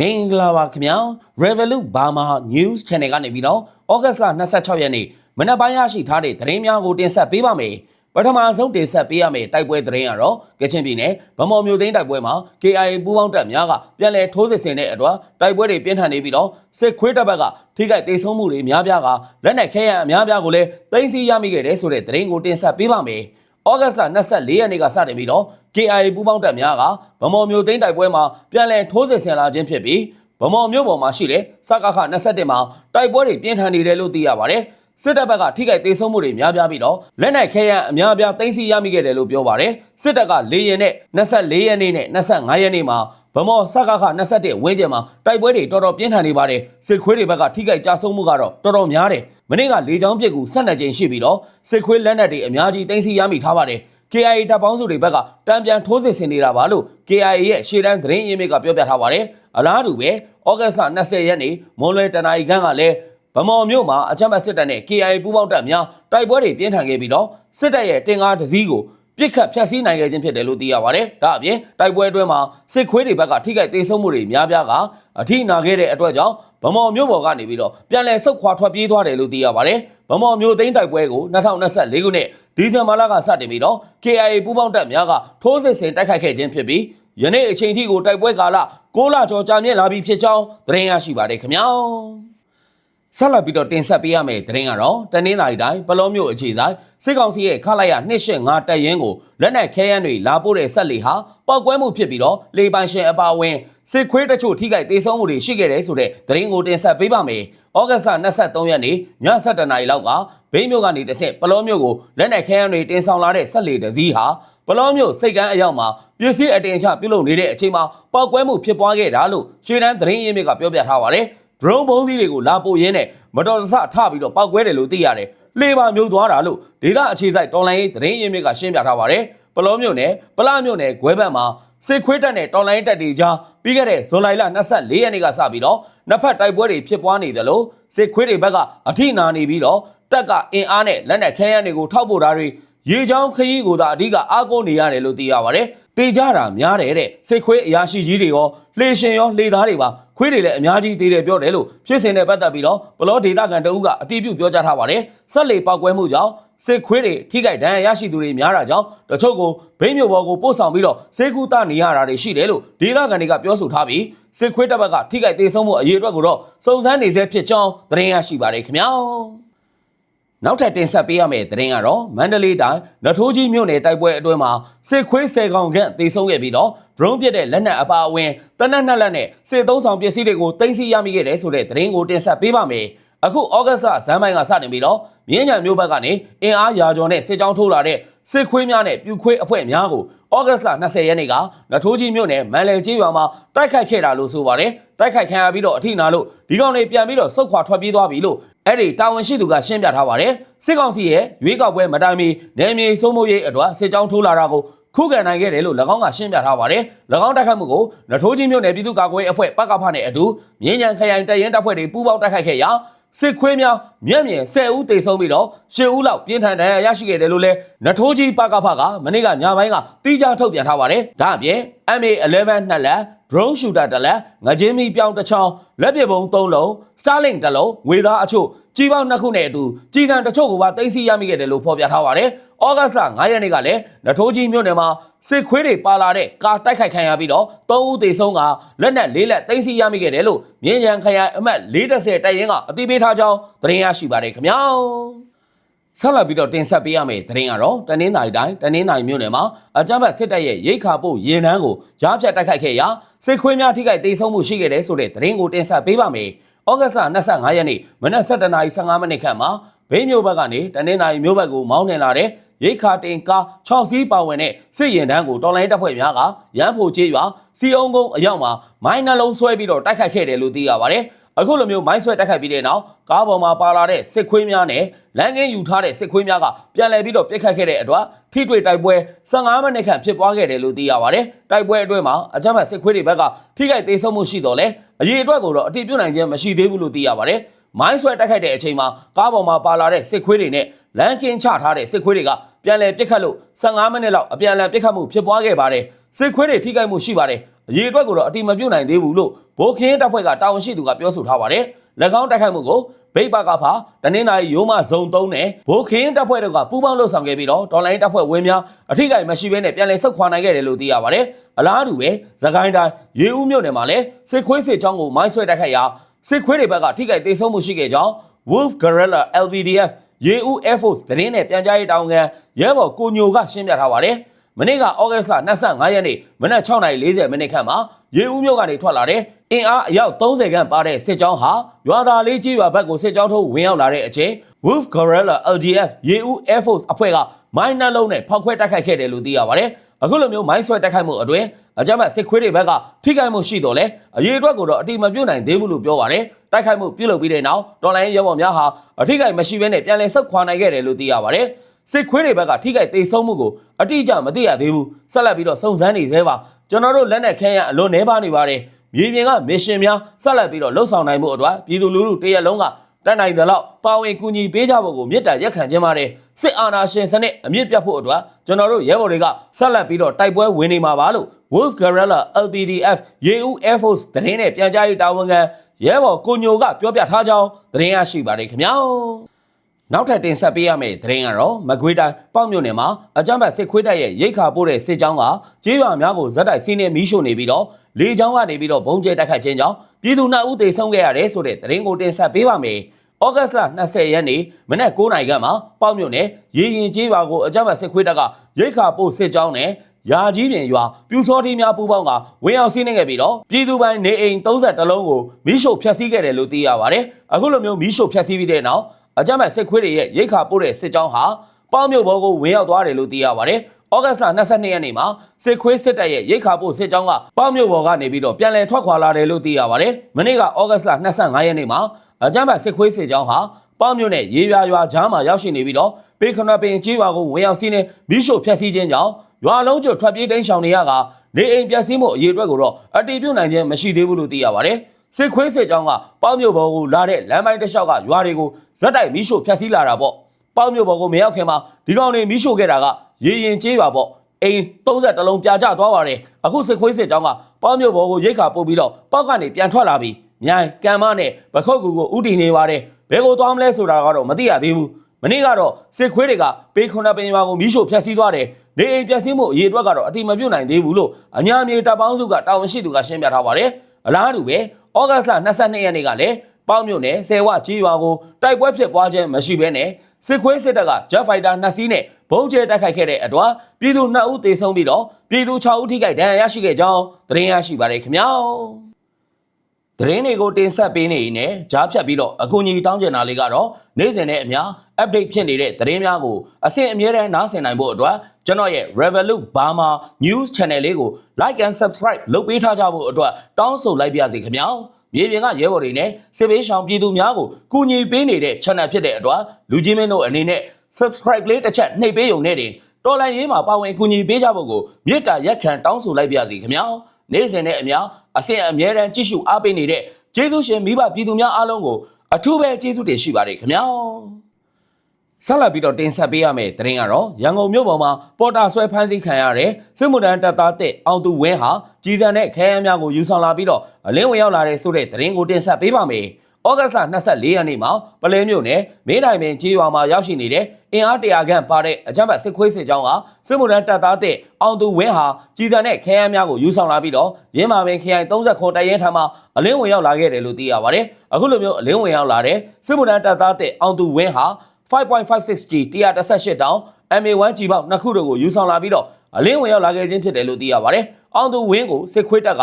မင်္ဂလာပါခင်ဗျာ Revolut Burma News Channel ကနေပြီးတော့ဩဂတ်လ26ရက်နေ့မနက်ပိုင်းရရှိထားတဲ့သတင်းများကိုတင်ဆက်ပေးပါမယ်ပထမဆုံးတင်ဆက်ပေးရမယ့်တိုက်ပွဲသတင်းကတော့ကချင်ပြည်နယ်ဗမော်မြို့သိမ်းတိုက်ပွဲမှာ KIA ပူးပေါင်းတပ်များကပြန်လည်ထိုးစစ်ဆင်တဲ့အတွက်တိုက်ပွဲတွေပြင်းထန်နေပြီးတော့စစ်ခွေးတပ်ဘက်ကထိခိုက်ဒေဆုံးမှုတွေများပြားကလက်နက်ခဲယံအများပြားကိုလည်းသိမ်းဆည်းရမိခဲ့တယ်ဆိုတဲ့သတင်းကိုတင်ဆက်ပေးပါမယ် ဩဂတ်လ24ရက်နေ့ကစတင်ပြီးတော့ KIA ပူးပေါင်းတပ်များကဗမော်မျိုးသိန်းတိုက်ပွဲမှာပြန်လည်ထိုးစစ်ဆင်လာခြင်းဖြစ်ပြီးဗမော်မျိုးပေါ်မှာရှိတဲ့စကခ21မှာတိုက်ပွဲတွေပြင်းထန်နေတယ်လို့သိရပါတယ်။စစ်တပ်ဘက်ကထိခိုက်ဒေဆုံးမှုတွေများပြားပြီးတော့လက်နက်ခဲယံအများအပြားသိမ်းဆည်းရမိခဲ့တယ်လို့ပြောပါတယ်။စစ်တပ်က၄ရက်နဲ့24ရက်နေ့နဲ့25ရက်နေ့မှာ ဗမော်စကခ21ဝင်းကျင်မှာတိုက်ပွဲတွေတော်တော်ပြင်းထန်နေပါတယ်စစ်ခွေးတွေဘက်ကထိခိုက်ကြဆုံးမှုကတော့တော်တော်များတယ်မနေ့ကလေကြောင်းပစ်ကူ12ကြိမ်ရှိပြီးတော့စစ်ခွေးလက်နက်တွေအများကြီးသိမ်းဆည်းရမိထားပါတယ် KIA တပ်ပေါင်းစုတွေဘက်ကတံပြန်ထိုးစစ်ဆင်နေတာပါလို့ KIA ရဲ့ရှေ့တန်းသတင်းရင်းမြစ်ကပြောပြထားပါတယ်အလားတူပဲဩဂတ်စ်လ20ရက်နေ့မွန်လွယ်တနာရီခန့်ကလည်းဗမော်မြို့မှာအကြမ်းဖက်စစ်တပ်နဲ့ KIA ပူးပေါင်းတပ်များတိုက်ပွဲတွေပြင်းထန်ခဲ့ပြီးတော့စစ်တပ်ရဲ့တင်ကားတစ်စီးကို ပြစ်ခတ်ဖျက်ဆီးနိုင်ခဲ့ခြင်းဖြစ်တယ်လို့သိရပါတယ်။ဒါအပြင်တိုက်ပွဲအတွင်းမှာစစ်ခွေးတွေဘက်ကထိခိုက်ဒေဆုံးမှုတွေများပြားကအထိနာခဲ့တဲ့အတွက်ကြောင့်ဗမော်မြို့ပေါ်ကနေပြီးတော့ပြန်လည်ဆုတ်ခွာထွက်ပြေးသွားတယ်လို့သိရပါတယ်။ဗမော်မြို့သိမ်းတိုက်ပွဲကို2024ခုနှစ်ဒီဇင်ဘာလကစတင်ပြီးတော့ KIA ပူးပေါင်းတပ်များကထိုးစစ်ဆင်တိုက်ခိုက်ခဲ့ခြင်းဖြစ်ပြီးယနေ့အချိန်ထိကိုတိုက်ပွဲကာလ6လကျော်ကြာမြင့်လာပြီဖြစ်ကြောင်းသတင်းရရှိပါတယ်ခင်ဗျာ။ ဆက်လက်ပြီးတော့တင်ဆက်ပေးရမယ့်သတင်းကတော့တနင်္လာရီတိုင်းပလောမျိုးအခြေဆိုင်စစ်ကောင်စီရဲ့ခလိုက်ရ285တပ်ရင်းကိုလက်နက်ခဲယမ်းတွေလာပို့တဲ့ဆက်လီဟာပောက်ကွဲမှုဖြစ်ပြီးတော့လေပိုင်ရှင်အပါအဝင်စစ်ခွေးတချို့ထိခိုက်ဒေဆုံးမှုတွေရှိခဲ့တယ်ဆိုတဲ့သတင်းကိုတင်ဆက်ပေးပါမယ်။ဩဂတ်စ်လ23ရက်နေ့ည7:00နာရီလောက်ကဘိန်းမြို့ကနေတစ်ဆင့်ပလောမျိုးကိုလက်နက်ခဲယမ်းတွေတင်ဆောင်လာတဲ့ဆက်လီတစ်စီးဟာပလောမျိုးစိတ်ကမ်းအရောက်မှာပစ္စည်းအတင်ချပြုလုပ်နေတဲ့အချိန်မှာပောက်ကွဲမှုဖြစ်ပွားခဲ့တာလို့ရှေ့တန်းသတင်းရင်းမြစ်ကပြောပြထားပါတယ်။ drone ဘုံးသီးတွေကိုလာပို့ရင်းနဲ့မတော်တဆထပြီးတော့ပောက်ကွဲတယ်လို့သိရတယ်။လေပါမြုပ်သွားတာလို့ဒေသအခြေစိုက်တော်လိုင်းရေးသတင်းရင်းမြစ်ကရှင်းပြထားပါတယ်။ပလောမြို့နယ်ပလမြို့နယ်ဂွဲဘက်မှာစစ်ခွေးတပ်နဲ့တော်လိုင်းတပ်တွေကြားပြီးခဲ့တဲ့ဇွန်လ24ရက်နေ့ကစပြီးတော့နှစ်ဖက်တိုက်ပွဲတွေဖြစ်ပွားနေတယ်လို့စစ်ခွေးတွေဘက်ကအထိနာနေပြီးတော့တပ်ကအင်အားနဲ့လက်နက်ခဲယမ်းတွေကိုထောက်ပို့တာတွေရေချောင်းခရီးကိုသာအဓိကအားကိုးနေရတယ်လို့သိရပါတယ်။တေကြတာများတယ်တဲ့စစ်ခွေးအရာရှိကြီးတွေရောလှေရှင်ရောလှေသားတွေပါ ခွေးတွေလည်းအများကြီးသေးတယ်ပြောတယ်လို့ဖြစ်စဉ်နဲ့ပတ်သက်ပြီးတော့ဘလော့ဒေတာကန်တအုပ်ကအတည်ပြုပြောကြားထားပါတယ်။ဆက်လေပောက်ကွဲမှုကြောင့်စစ်ခွေးတွေထိခိုက်ဒဏ်ရာရရှိသူတွေများတာကြောင့်တချို့ကိုဘိန်းမြို့ပေါ်ကိုပို့ဆောင်ပြီးတော့စေကူတနေရတာတွေရှိတယ်လို့ဒေတာကန်တွေကပြောဆိုထားပြီးစစ်ခွေးတပ်ဘက်ကထိခိုက်သေးဆုံးမှုအရေးအတွက်ကိုတော့စုံစမ်းနေဆဲဖြစ်ကြောင်းသတင်းရရှိပါတယ်ခင်ဗျာ။ နောက်ထပ်တင်ဆက်ပေးရမယ့်သတင်းကတော့မန္တလေးတိုင်းနထိုးကြီးမြို့နယ်တိုက်ပွဲအတွင်းမှာစစ်ခွေးဆယ်ကောင်ခန့်တေဆုံးခဲ့ပြီးတော့ drone ပြတဲ့လက်နက်အပါအဝင်တနက်နှစ်လက်နဲ့စစ်သုံးဆောင်ပစ္စည်းတွေကိုတင်စီရမိခဲ့တယ်ဆိုတဲ့သတင်းကိုတင်ဆက်ပေးပါမယ်။အခုဩဂတ်စ်လဇန်ပိုင်းကစတင်ပြီးတော့မြင်းညံမြို့ဘက်ကနေအင်အားရာကျော်နဲ့စစ်ကြောင်းထိုးလာတဲ့ စစ်ခွေးများနဲ့ပြူခွေးအဖွဲ့များကိုဩဂတ်စ်လ20ရက်နေ့ကနထိုးကြီးမြို့နယ်မန်လယ်ကျေးရွာမှာတိုက်ခိုက်ခဲ့တာလို့ဆိုပါတယ်။တိုက်ခိုက်ခံရပြီးတော့အထိနာလို့ဒီကောင်တွေပြန်ပြီးတော့စုတ်ခွာထွက်ပြေးသွားပြီလို့အဲ့ဒီတာဝန်ရှိသူကရှင်းပြထားပါတယ်။စစ်ကောင်စီရဲ့ရွေးကောက်ပွဲမတိုင်မီနယ်မြေစိုးမိုးရေးအတွက်စစ်ကြောင်းထိုးလာတာကိုခုခံနိုင်ခဲ့တယ်လို့၎င်းကရှင်းပြထားပါတယ်။၎င်းတိုက်ခိုက်မှုကိုနထိုးကြီးမြို့နယ်ပြည်သူ့ကာကွယ်ရေးအဖွဲ့ပကဖနဲ့အတူမြင်းညံခရိုင်တပ်ရင်းတပ်ဖွဲ့တွေပူးပေါင်းတိုက်ခိုက်ခဲ့ရာ စစ်ခွေးများမျက်မြင်10ဦးတေဆုံးပြီးတော့10ဦးလောက်ပြင်းထန်ဒဏ်ရာရရှိခဲ့တယ်လို့လည်းနထိုးကြီးပကဖကမနေ့ကညပိုင်းကတီးခြားထုတ်ပြန်ထားပါတယ်။ဒါအပြင် MA11 နှစ်လက် drone shooter တစ်လက်ငကြင်းမီပြောင်းတစ်ချောင်းလက်ပစ်ဗုံး၃လုံး Starlink တစ်လုံးငွေသားအချို့ကြီးပေါင်းနှစ်ခုနဲ့အတူကြီးစံတချို့ကိုပါသိမ်းဆည်းရမိခဲ့တယ်လို့ဖော်ပြထားပါတယ်။ဩဂတ်စ်လ9ရက်နေ့ကလည်းနထိုးကြီးမြို့နယ်မှာစစ်ခွေးတွေပါလာတဲ့ကာတိုက်ခိုက်ခံရပြီးတော့၃ဦးသေဆုံးကလက်နက်၄လက်သိမ်းဆည်းရမိခဲ့တယ်လို့မြင်းရန်ခရိုင်အမှတ်430တိုက်ရင်ကအသိပေးထားကြောင်းသတင်းရရှိပါတယ်ခင်ဗျာ။ ဆက်လက်ပြီးတော့တင်ဆက်ပေးရမယ့်သတင်းကတော့တနင်္သာရီတိုင်းတနင်္သာရီမြို့နယ်မှာအကြမ်းဖက်စစ်တပ်ရဲ့ရိတ်ခါပို့ရင်နှန်းကိုကြားဖြတ်တိုက်ခိုက်ခဲ့ရာစစ်ခွေးများထိခိုက်ဒေဆုံးမှုရှိခဲ့တယ်ဆိုတဲ့သတင်းကိုတင်ဆက်ပေးပါမယ်။ဩဂတ်စ်လ25ရက်နေ့မနက်7:15မိနစ်ခန့်မှာဘိန်းမြို့ဘက်ကနေတနင်္သာရီမြို့ဘက်ကိုမောင်းနှင်လာတဲ့ရိတ်ခါတင်ကား6စီးပါဝင်တဲ့စစ်ရင်တန်းကိုတော်လိုင်းတပ်ဖွဲ့များကရန်ဖို့ကျေးရွာစီအုံကုန်းအရောက်မှာမိုင်းနှလုံးဆွဲပြီးတော့တိုက်ခိုက်ခဲ့တယ်လို့သိရပါတယ်။ အခုလိုမျိုးမိုင်းဆွဲတိုက်ခိုက်ပြီးတဲ့နောက်ကားပေါ်မှာပါလာတဲ့စစ်ခွေးများနဲ့လမ်းကင်းယူထားတဲ့စစ်ခွေးများကပြန်လည်ပြီးတော့ပြစ်ခတ်ခဲ့တဲ့အတွက်ထိတွေ့တိုက်ပွဲ15မိနစ်ခန့်ဖြစ်ပွားခဲ့တယ်လို့သိရပါတယ်။တိုက်ပွဲအတွင်းမှာအကြမ်းဖက်စစ်ခွေးတွေဘက်ကထိခိုက်သေးဆုံးမှုရှိတော့လဲအရေးအတွက်ကိုတော့အတိပြုနိုင်ခြင်းမရှိသေးဘူးလို့သိရပါတယ်။မိုင်းဆွဲတိုက်ခိုက်တဲ့အချိန်မှာကားပေါ်မှာပါလာတဲ့စစ်ခွေးတွေနဲ့လမ်းကင်းချထားတဲ့စစ်ခွေးတွေကပြန်လည်ပြစ်ခတ်လို့15မိနစ်လောက်အပြန်အလှန်ပြစ်ခတ်မှုဖြစ်ပွားခဲ့ပါတယ်။စစ်ခွေးတွေထိခိုက်မှုရှိပါတယ် အရေးအတွက်ကိုတော့အတိမပြုတ်နိုင်သေးဘူးလို့ဘိုးခင်းတပ်ဖွဲ့ကတာဝန်ရှိသူကပြောဆိုထားပါတယ်၎င်းတိုက်ခိုက်မှုကိုဗိတ်ပါကဖာတနင်္သာရီရိုးမဇုံ3နဲ့ဘိုးခင်းတပ်ဖွဲ့တို့ကပူးပေါင်းလှုပ်ဆောင်ခဲ့ပြီးတော့ဒေါ်လာရင်းတပ်ဖွဲ့ဝင်းများအထိကိမရှိဘဲနဲ့ပြန်လည်ဆုတ်ခွာနိုင်ခဲ့တယ်လို့သိရပါတယ်အလားတူပဲသခိုင်းတိုင်းရေဦးမြို့နယ်မှာလည်းစစ်ခွေးစစ်ချောင်းကိုမိုင်းဆွဲတိုက်ခိုက်ရာစစ်ခွေးတွေဘက်ကထိခိုက်ဒေဆုံးမှုရှိခဲ့ကြောင်း Wolf Guerrilla LVDF ရေဦး Air Force သတင်းနဲ့ပြန်ကြားရေးတောင်းခံရဲဘော်ကိုညိုကရှင်းပြထားပါတယ်။ မနေ့ကဩဂတ်စ်လ25ရက်နေ့မနက်6:40မိနစ်ခန့်မှာရေဦးမြို့ကနေထွက်လာတဲ့အင်အားအယောက်30ခန့်ပါတဲ့စစ်ကြောင်းဟာရွာသားလေးကြီးရွာဘက်ကိုစစ်ကြောင်းထိုးဝင်ရောက်လာတဲ့အချိန် Wolf Guerrilla LGF ရေဦး Air Force အဖွဲ့ကမိုင်းနှလုံးနဲ့ဖောက်ခွဲတိုက်ခိုက်ခဲ့တယ်လို့သိရပါတယ်။အခုလိုမျိုးမိုင်းဆွဲတိုက်ခိုက်မှုအတွင်းအကြမ်းဖက်စစ်ခွေးတွေဘက်ကထိခိုက်မှုရှိတော့လဲအရေးအတွက်ကိုတော့အတိမပြုတ်နိုင်သေးဘူးလို့ပြောပါတယ်။တိုက်ခိုက်မှုပြုလုပ်ပြီးတဲ့နောက်ဒေါ်လာရင်းရဲဘော်များဟာအထိခိုက်မရှိဘဲနဲ့ပြန်လည်ဆုတ်ခွာနိုင်ခဲ့တယ်လို့သိရပါတယ်။ စစ်ခွေးတွေဘက်ကထိခိုက်သေးဆုံးမှုကိုအတိအကျမသိရသေးဘူးဆက်လက်ပြီးတော့စုံစမ်းနေသေးပါကျွန်တော်တို့လက်နက်ခဲယမ်းအလွန်နှဲပါနေပါတယ်မြေပြင်ကမစ်ရှင်များဆက်လက်ပြီးတော့လှုပ်ဆောင်နိုင်မှုအတွက်ပြည်သူလူထုတရက်လုံးကတတ်နိုင်သလောက်ပါဝင်ကူညီပေးကြဖို့ကိုမြစ်တာရက်ခံခြင်းပါတယ်စစ်အာဏာရှင်စနစ်အမြင့်ပြတ်ဖို့အတွက်ကျွန်တော်တို့ရဲဘော်တွေကဆက်လက်ပြီးတော့တိုက်ပွဲဝင်နေမှာပါလို့ Wolf Guerrilla LPDF ရေဦး Air Force သတင်းနဲ့ပြန်ကြားရေးတာဝန်ခံရဲဘော်ကိုညိုကပြောပြထားကြောင်းသတင်းရရှိပါတယ်ခင်ဗျာ နောက်ထပ်တင်ဆက်ပေးရမယ့်သတင်းကတော့မကွေးတိုင်းပေါ့မြို့နယ်မှာအကြမ်းဖက်စစ်ခွေးတပ်ရဲ့ရိတ်ခါပို့တဲ့စစ်ကြောင်းကကြေးရွာများကိုဇက်တိုက်စီးနေမီးရှို့နေပြီးတော့လေကြောင်းကနေပြီးတော့ဘုံကျဲတိုက်ခတ်ခြင်းကြောင့်ပြည်သူနှစ်ဦးသေဆုံးခဲ့ရတယ်ဆိုတဲ့သတင်းကိုတင်ဆက်ပေးပါမယ်။ဩဂတ်စ်လ20ရက်နေ့မနက်9:00နာရီခန့်မှာပေါ့မြို့နယ်ရေရင်ကျေးရွာကိုအကြမ်းဖက်စစ်ခွေးတပ်ကရိတ်ခါပို့စစ်ကြောင်းနဲ့ရာကြီးပြင်ရွာပြူစောထီးများပူးပေါင်းကဝင်အောင်စီးနှင်ခဲ့ပြီးတော့ပြည်သူပိုင်းနေအိမ်30လုံးကိုမီးရှို့ဖျက်ဆီးခဲ့တယ်လို့သိရပါတယ်။အခုလိုမျိုးမီးရှို့ဖျက်ဆီးပြီးတဲ့နောက် အကြမ်းဖက်စစ်ခွေးတွေရဲ့ရိတ်ခါပို့တဲ့စစ်ကြောင်းဟာပေါင်းမြို့ဘောကိုဝင်ရောက်သွားတယ်လို့သိရပါတယ်။ဩဂတ်စ်လ22ရက်နေ့မှာစစ်ခွေးစစ်တပ်ရဲ့ရိတ်ခါပို့စစ်ကြောင်းကပေါင်းမြို့ဘောကနေပြီးတော့ပြန်လည်ထွက်ခွာလာတယ်လို့သိရပါတယ်။မနေ့ကဩဂတ်စ်လ25ရက်နေ့မှာအကြမ်းဖက်စစ်ခွေးစစ်ကြောင်းဟာပေါင်းမြို့နဲ့ရေရွာရွာကြားမှာရောက်ရှိနေပြီးတော့ပေခနပင်ကြီးရွာကိုဝင်ရောက်စီးနေမီးရှို့ဖျက်ဆီးခြင်းကြောင့်ရွာလုံးကျွတ်ထွက်ပြေးတိမ်းရှောင်နေရကနေအိမ်ပျက်စီးမှုအရေးအတွက်ကိုတော့အတည်ပြုနိုင်ခြင်းမရှိသေးဘူးလို့သိရပါတယ်။ စစ်ခွေးစစ်ကြောင်းကပေါင်းမြို့ဘောကိုလာတဲ့လမ်းပိုင်းတစ်လျှောက်ကရွာတွေကိုဇက်တိုက်မီးရှို့ဖျက်ဆီးလာတာပေါ့။ပေါင်းမြို့ဘောကိုမရောက်ခင်မှာဒီကောင်တွေမီးရှို့ခဲ့တာကရေရင်ကျေးရွာပေါ့။အိမ်30တလုံးပြာကျသွားပါတယ်။အခုစစ်ခွေးစစ်ကြောင်းကပေါင်းမြို့ဘောကိုရိတ်ခါပို့ပြီးတော့ပေါက်ကနေပြန်ထွက်လာပြီးမြိုင်ကံမနဲ့ပခုတ်ကူကိုဥတီနေပါတယ်။ဘယ်ကိုသွားမလဲဆိုတာကတော့မသိရသေးဘူး။မနေ့ကတော့စစ်ခွေးတွေကပေခွန်နပင်ရွာကိုမီးရှို့ဖျက်ဆီးသွားတယ်။နေအိမ်ပျက်စီးမှုအရေးအတွက်ကတော့အတိမပြုတ်နိုင်သေးဘူးလို့အညာမြေတပ်ပေါင်းစုကတာဝန်ရှိသူကရှင်းပြထားပါတယ်။အလားတူပဲ ဩဂတ်စ်လ22ရက်နေ့ကလည်းပေါင်းမြို့နယ်ဆယ်ဝကြီးရွာကိုတိုက်ပွဲဖြစ်ပွားခြင်းမရှိဘဲနဲ့စစ်ခွေးစစ်တပ်က Jet Fighter 2စီးနဲ့ဘုံကျဲတိုက်ခိုက်ခဲ့တဲ့အတွက်ပြည်သူ2ဦးသေဆုံးပြီးတော့ပြည်သူ6ဦးထိခိုက်ဒဏ်ရာရရှိခဲ့ကြောင်းသတင်းရရှိပါတယ်ခင်ဗျာ။ သတင်းတွေကိုတင်ဆက်ပေးနေရင်ကြားဖြတ်ပြီးတော့အကူအညီတောင်းကျင်တာလေးကတော့နေ့စဉ်နဲ့အများ update ဖြစ်နေတဲ့သတင်းများကိုအဆင့်အမြဲတမ်းနားဆင်နိုင်ဖို့အတွက်ကျွန်တော်ရဲ့ Revolut Burma News Channel လေးကို like and subscribe လုပ်ပေးထားကြဖို့အတွက်တောင်းဆိုလိုက်ပါရစေခင်ဗျာ။မြေပြင်ကရဲဘော်တွေနဲ့စစ်ဘေးရှောင်ပြည်သူများကိုကူညီပေးနေတဲ့ channel ဖြစ်တဲ့အတွက်လူကြီးမင်းတို့အနေနဲ့ subscribe လေးတစ်ချက်နှိပ်ပေးုံနဲ့တင်တော်လိုင်းရေးမှာပါဝင်ကူညီပေးကြဖို့ကိုမေတ္တာရက်ခံတောင်းဆိုလိုက်ပါရစေခင်ဗျာ။ နေ့စဉ်နဲ့အများအဆင့်အမြဲတမ်းကြည့်ရှုအားပေးနေတဲ့ကျေးဇူးရှင်မိဘပြည်သူများအားလုံးကိုအထူးပဲကျေးဇူးတင်ရှိပါတယ်ခင်ဗျာ။ဆက်လက်ပြီးတော့တင်ဆက်ပေးရမယ့်သတင်းကတော့ရန်ကုန်မြို့ပေါ်မှာပေါ်တာဆွဲဖမ်းဆီးခံရတဲ့စစ်မှုထမ်းတပ်သားတဲ့အောင်သူဝင်းဟာကြီးစံတဲ့ခဲယမ်းများကိုယူဆောင်လာပြီးတော့အလင်းဝင်ရောက်လာတဲ့ဆိုတဲ့သတင်းကိုတင်ဆက်ပေးပါမယ်။ ဩဂတ်စ်လ24ရက်နေ့မှာပလဲမြို့နယ်မင်းတိုင်းပင်ကြီးရွာမှာရောက်ရှိနေတဲ့အင်အားတရာခန့်ပါတဲ့အကြမ်းဖက်စစ်ခွေးစစ်ကြောင်းကစစ်မှုထမ်းတပ်သားတဲ့အောင်သူဝင်းဟာကြီးစံတဲ့ခဲယမ်းများကိုယူဆောင်လာပြီးတော့ရင်းမာပင်ခရိုင်30ခွန်တရဲထံမှာအလင်းဝင်ရောက်လာခဲ့တယ်လို့သိရပါတယ်။အခုလိုမျိုးအလင်းဝင်ရောက်လာတဲ့စစ်မှုထမ်းတပ်သားတဲ့အောင်သူဝင်းဟာ 5.56G 118တောင် MA1 G ပေါက်နှစ်ခုတို့ကိုယူဆောင်လာပြီးတော့အလင်းဝင်ရောက်လာခဲ့ခြင်းဖြစ်တယ်လို့သိရပါတယ်။အောင်သူဝင်းကိုစစ်ခွေးတပ်က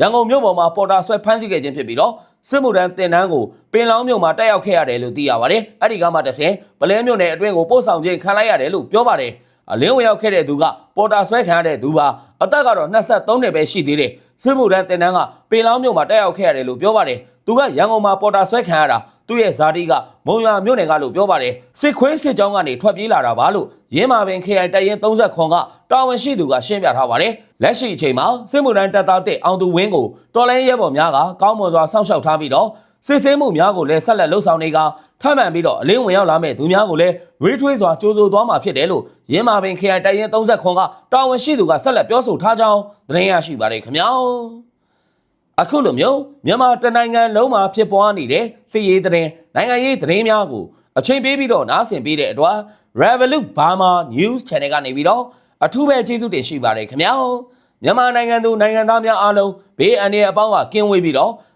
ရန်ကုန်မြို့ပေါ်မှာပေါ်တာဆွဲဖမ်းဆီးခဲ့ခြင်းဖြစ်ပြီးတော့စစ်မှုထမ်းတင်တန်းကိုပင်လောင်းမြို့မှာတက်ရောက်ခဲ့ရတယ်လို့သိရပါတယ်။အဲ့ဒီကမှတဆင်ပလဲမြို့နယ်အတွင်းကိုပို့ဆောင်ခြင်းခံလိုက်ရတယ်လို့ပြောပါတယ်။အလင်းဝင်ရောက်ခဲ့တဲ့သူကပေါ်တာဆွဲခံရတဲ့သူပါအသက်ကတော့23နှစ်ပဲရှိသေးတယ်။ စစ်မှုထမ်းတင်တန်းကပင်လောင်းမြို့မှာတက်ရောက်ခဲ့ရတယ်လို့ပြောပါတယ်။သူကရန်ကုန်မှာပေါ်တာဆွဲခံရတာသူ့ရဲ့ဇာတိကမုံရွာမြို့နယ်ကလို့ပြောပါတယ်စစ်ခွေးစစ်ကြောင်းကနေထွက်ပြေးလာတာပါလို့ရင်းမာပင် KI တရင်30ခွန်ကတာဝန်ရှိသူကရှင်းပြထားပါတယ်လက်ရှိအချိန်မှာစစ်မှုထမ်းတပ်သားတဲ့အောင်သူဝင်းကိုတော်လိုင်းရဲဘော်များကကောင်းမွန်စွာစောင့်ရှောက်ထားပြီးတော့ စစ်ဆေးမှုများကိုလည်းဆက်လက်လှုပ်ဆောင်နေကထပ်မံပြီးတော့အလင်းဝင်ရောက်လာမဲ့သူများကိုလည်းဝေးထွေးစွာကြိုးဆိုသွားမှာဖြစ်တယ်လို့ရင်းမာပင်ခရိုင်တိုင်ရင်30ခွန်ကတာဝန်ရှိသူကဆက်လက်ပြောဆိုထားကြောင်းသတင်းရရှိပါတယ်ခင်ဗျာအခုလိုမျိုးမြန်မာတနိုင်ငံလုံးမှာဖြစ်ပွားနေတဲ့စစ်ရေးသတင်းနိုင်ငံရေးသတင်းများကိုအချိန်ပေးပြီးတော့နားဆင်ပေးတဲ့အတွက် Revolut Burma News Channel ကနေပြီးတော့အထူးပဲကျေးဇူးတင်ရှိပါတယ်ခင်ဗျာမြန်မာနိုင်ငံသူနိုင်ငံသားများအားလုံးဘေးအန္တရာယ်အပေါင်းကကင်းဝေးပြီးတော့